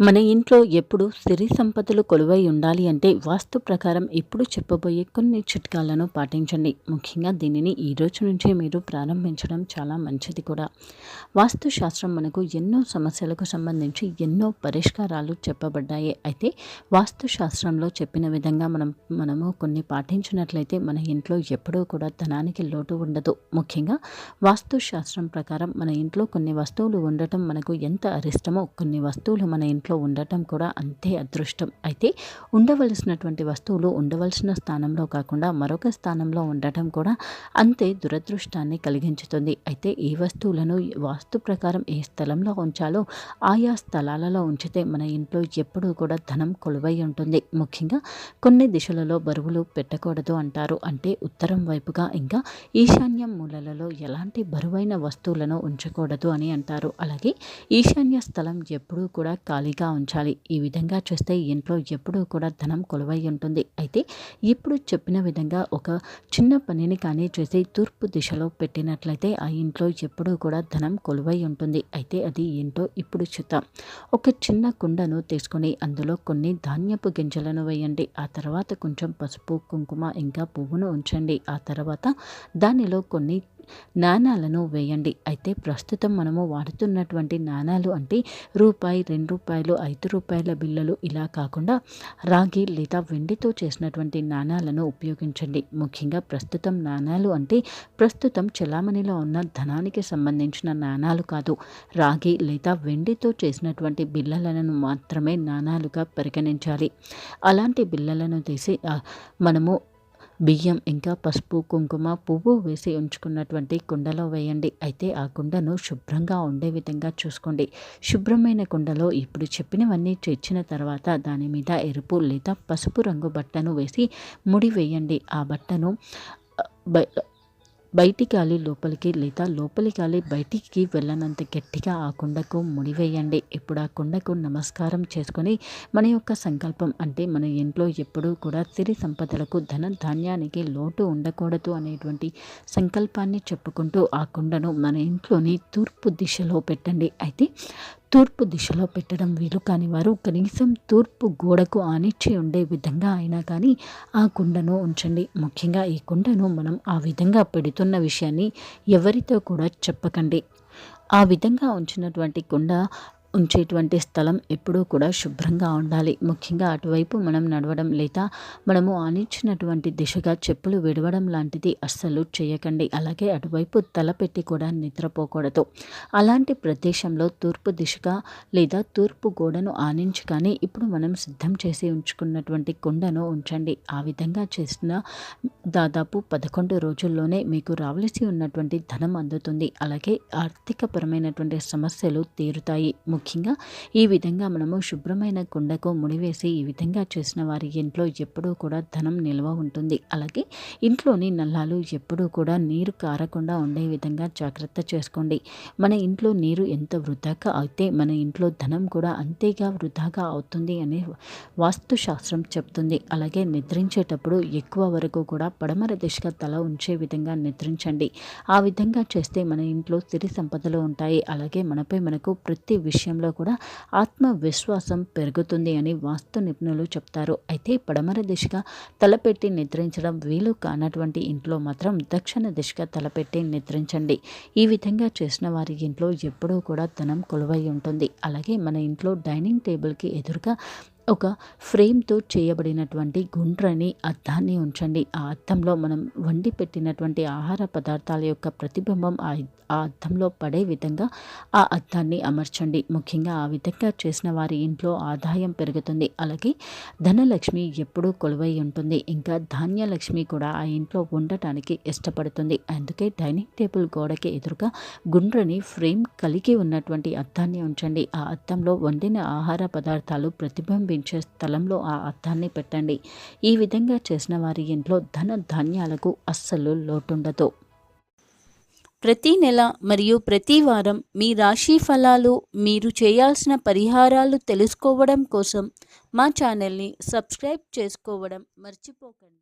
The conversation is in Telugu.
మన ఇంట్లో ఎప్పుడు సిరి సంపదలు కొలువై ఉండాలి అంటే వాస్తు ప్రకారం ఇప్పుడు చెప్పబోయే కొన్ని చిట్కాలను పాటించండి. ముఖ్యంగా దీనిని ఈ రోజు నుంచే మీరు ప్రారంభించడం చాలా మంచిది కూడా. వాస్తు శాస్త్రం మనకు ఎన్నో సమస్యలకు సంబంధించి ఎన్నో పరిష్కారాలు చెప్పబడ్డాయి. అయితే వాస్తు శాస్త్రంలో చెప్పిన విధంగా మనం మనము కొన్ని పాటించినట్లయితే మన ఇంట్లో ఎప్పుడూ కూడా ధనానికి లోటు ఉండదు. ముఖ్యంగా వాస్తు శాస్త్రం ప్రకారం మన ఇంట్లో కొన్ని వస్తువులు ఉండటం మనకు ఎంత అరిష్టమో కొన్ని వస్తువులు మన ఇంట్లో ఇంట్లో ఉండటం కూడా అంతే అదృష్టం. అయితే ఉండవలసినటువంటి వస్తువులు ఉండవలసిన స్థానంలో కాకుండా మరొక స్థానంలో ఉండటం కూడా అంతే దురదృష్టాన్ని కలిగించుతుంది. అయితే ఈ వస్తువులను వాస్తు ప్రకారం ఏ స్థలంలో ఉంచాలో ఆయా స్థలాలలో ఉంచితే మన ఇంట్లో ఎప్పుడూ కూడా ధనం కొలువై ఉంటుంది. ముఖ్యంగా కొన్ని దిశలలో బరువులు పెట్టకూడదు అంటారు. అంటే ఉత్తరం వైపుగా ఇంకా ఈశాన్యం మూలలలో ఎలాంటి బరువైన వస్తువులను ఉంచకూడదు అని అంటారు. అలాగే ఈశాన్య స్థలం ఎప్పుడూ కూడా ఖాళీ ఖాళీగా ఉంచాలి. ఈ విధంగా చూస్తే ఇంట్లో ఎప్పుడూ కూడా ధనం కొలువై ఉంటుంది. అయితే ఇప్పుడు చెప్పిన విధంగా ఒక చిన్న పనిని కానీ చేసి తూర్పు దిశలో పెట్టినట్లయితే ఆ ఇంట్లో ఎప్పుడూ కూడా ధనం కొలువై ఉంటుంది. అయితే అది ఏంటో ఇప్పుడు చూద్దాం. ఒక చిన్న కుండను తీసుకొని అందులో కొన్ని ధాన్యపు గింజలను వేయండి. ఆ తర్వాత కొంచెం పసుపు కుంకుమ ఇంకా పువ్వును ఉంచండి. ఆ తర్వాత దానిలో కొన్ని నాణాలను వేయండి. అయితే ప్రస్తుతం మనము వాడుతున్నటువంటి నాణాలు అంటే రూపాయి రెండు రూపాయలు ఐదు రూపాయల బిల్లలు ఇలా కాకుండా రాగి లేదా వెండితో చేసినటువంటి నాణాలను ఉపయోగించండి. ముఖ్యంగా ప్రస్తుతం నాణాలు అంటే ప్రస్తుతం చలామణిలో ఉన్న ధనానికి సంబంధించిన నాణాలు కాదు. రాగి లేదా వెండితో చేసినటువంటి బిల్లలను మాత్రమే నాణాలుగా పరిగణించాలి. అలాంటి బిల్లలను తీసి మనము బియ్యం ఇంకా పసుపు కుంకుమ పువ్వు వేసి ఉంచుకున్నటువంటి కుండలో వేయండి. అయితే ఆ కుండను శుభ్రంగా ఉండే విధంగా చూసుకోండి. శుభ్రమైన కుండలో ఇప్పుడు చెప్పినవన్నీ చేర్చిన తర్వాత దాని మీద ఎరుపు లేదా పసుపు రంగు బట్టను వేసి ముడి వేయండి. ఆ బట్టను బయటి అలి లోపలికి లేదా లోపలి గాలి బయటికి వెళ్ళనంత గట్టిగా ఆ కుండకు ముడివేయండి. ఇప్పుడు ఆ కుండకు నమస్కారం చేసుకొని మన యొక్క సంకల్పం అంటే మన ఇంట్లో ఎప్పుడూ కూడా సిరి సంపదలకు ధన ధాన్యానికి లోటు ఉండకూడదు అనేటువంటి సంకల్పాన్ని చెప్పుకుంటూ ఆ కుండను మన ఇంట్లోని తూర్పు దిశలో పెట్టండి. అయితే తూర్పు దిశలో పెట్టడం వీలు కాని వారు కనీసం తూర్పు గోడకు ఆనిచ్చి ఉండే విధంగా అయినా కానీ ఆ కుండను ఉంచండి. ముఖ్యంగా ఈ కుండను మనం ఆ విధంగా పెడుతున్న విషయాన్ని ఎవరితో కూడా చెప్పకండి. ఆ విధంగా ఉంచినటువంటి కుండ ఉంచేటువంటి స్థలం ఎప్పుడూ కూడా శుభ్రంగా ఉండాలి. ముఖ్యంగా అటువైపు మనం నడవడం లేదా మనము ఆనిచ్చినటువంటి దిశగా చెప్పులు విడవడం లాంటిది అస్సలు చేయకండి. అలాగే అటువైపు తలపెట్టి కూడా నిద్రపోకూడదు. అలాంటి ప్రదేశంలో తూర్పు దిశగా లేదా తూర్పు గోడను ఆనించి కానీ ఇప్పుడు మనం సిద్ధం చేసి ఉంచుకున్నటువంటి కుండను ఉంచండి. ఆ విధంగా చేసిన దాదాపు పదకొండు రోజుల్లోనే మీకు రావలసి ఉన్నటువంటి ధనం అందుతుంది. అలాగే ఆర్థికపరమైనటువంటి సమస్యలు తీరుతాయి. ముఖ్యంగా ఈ విధంగా మనము శుభ్రమైన కుండకు ముడివేసి ఈ విధంగా చేసిన వారి ఇంట్లో ఎప్పుడూ కూడా ధనం నిల్వ ఉంటుంది. అలాగే ఇంట్లోని నల్లాలు ఎప్పుడూ కూడా నీరు కారకుండా ఉండే విధంగా జాగ్రత్త చేసుకోండి. మన ఇంట్లో నీరు ఎంత వృధాగా అయితే మన ఇంట్లో ధనం కూడా అంతేగా వృధాగా అవుతుంది అని వాస్తుశాస్త్రం చెప్తుంది. అలాగే నిద్రించేటప్పుడు ఎక్కువ వరకు కూడా పడమర దిశగా తల ఉంచే విధంగా నిద్రించండి. ఆ విధంగా చేస్తే మన ఇంట్లో సిరి సంపదలు ఉంటాయి. అలాగే మనపై మనకు ప్రతి విషయం విషయంలో కూడా ఆత్మవిశ్వాసం పెరుగుతుంది అని వాస్తు నిపుణులు చెప్తారు. అయితే పడమర దిశగా తలపెట్టి నిద్రించడం వీలు కానటువంటి ఇంట్లో మాత్రం దక్షిణ దిశగా తలపెట్టి నిద్రించండి. ఈ విధంగా చేసిన వారి ఇంట్లో ఎప్పుడూ కూడా ధనం కొలువై ఉంటుంది. అలాగే మన ఇంట్లో డైనింగ్ టేబుల్కి ఎదురుగా ఒక ఫ్రేమ్తో చేయబడినటువంటి గుండ్రని అద్దాన్ని ఉంచండి. ఆ అద్దంలో మనం వండి పెట్టినటువంటి ఆహార పదార్థాల యొక్క ప్రతిబింబం ఆ ఆ అద్దంలో పడే విధంగా ఆ అద్దాన్ని అమర్చండి. ముఖ్యంగా ఆ విధంగా చేసిన వారి ఇంట్లో ఆదాయం పెరుగుతుంది. అలాగే ధనలక్ష్మి ఎప్పుడూ కొలువై ఉంటుంది. ఇంకా ధాన్యలక్ష్మి కూడా ఆ ఇంట్లో ఉండటానికి ఇష్టపడుతుంది. అందుకే డైనింగ్ టేబుల్ గోడకి ఎదురుగా గుండ్రని ఫ్రేమ్ కలిగి ఉన్నటువంటి అద్దాన్ని ఉంచండి. ఆ అద్దంలో వండిన ఆహార పదార్థాలు ప్రతిబింబి కనిపించే స్థలంలో ఆ అర్థాన్ని పెట్టండి. ఈ విధంగా చేసిన వారి ఇంట్లో ధన ధాన్యాలకు అస్సలు లోటుండదు. ప్రతి నెల మరియు ప్రతి వారం మీ రాశి ఫలాలు మీరు చేయాల్సిన పరిహారాలు తెలుసుకోవడం కోసం మా ఛానల్ని సబ్స్క్రైబ్ చేసుకోవడం మర్చిపోకండి.